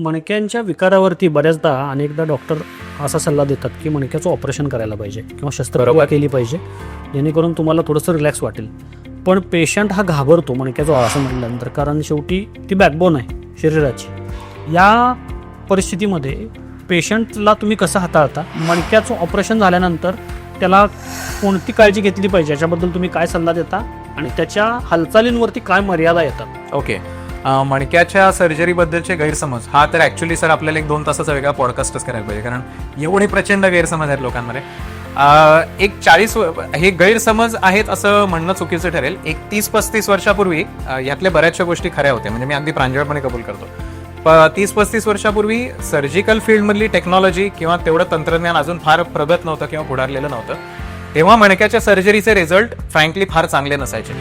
मणक्यांच्या विकारावरती बऱ्याचदा अनेकदा डॉक्टर असा सल्ला देतात की मणक्याचं ऑपरेशन करायला पाहिजे किंवा शस्त्रक्रिया. केली पाहिजे जेणेकरून तुम्हाला थोडंसं रिलॅक्स वाटेल. पण पेशंट हा घाबरतो मणक्याचं असं म्हटल्यानंतर कारण शेवटी ती बॅकबोन आहे शरीराची. या परिस्थितीमध्ये पेशंटला तुम्ही कसं हाताळता? मणक्याचं ऑपरेशन झाल्यानंतर त्याला कोणती काळजी घेतली पाहिजे? याच्याबद्दल तुम्ही काय सल्ला देता? आणि त्याच्या हालचालींवरती काय मर्यादा येतात? ओके अं, मणक्याच्या सर्जरीबद्दलचे गैरसमज हा तर ॲक्च्युली सर आपल्याला एक दोन तासाचा वेगळा पॉडकास्टच करायला पाहिजे कारण एवढे प्रचंड गैरसमज आहेत लोकांमध्ये. एक चाळीस हे गैरसमज आहेत असं म्हणणं चुकीचं ठरेल. एक तीस पस्तीस वर्षापूर्वी यातल्या बऱ्याचशा गोष्टी खऱ्या होत्या म्हणजे मी अगदी प्रांजळपणे कबूल करतो. प- तीस पस्तीस वर्षापूर्वी सर्जिकल फील्डमधली टेक्नॉलॉजी किंवा तेवढं तंत्रज्ञान अजून फार प्रगत नव्हतं किंवा पुढारलेलं नव्हतं तेव्हा मणक्याच्या सर्जरीचे रिझल्ट फ्रँकली फार चांगले नसायचे.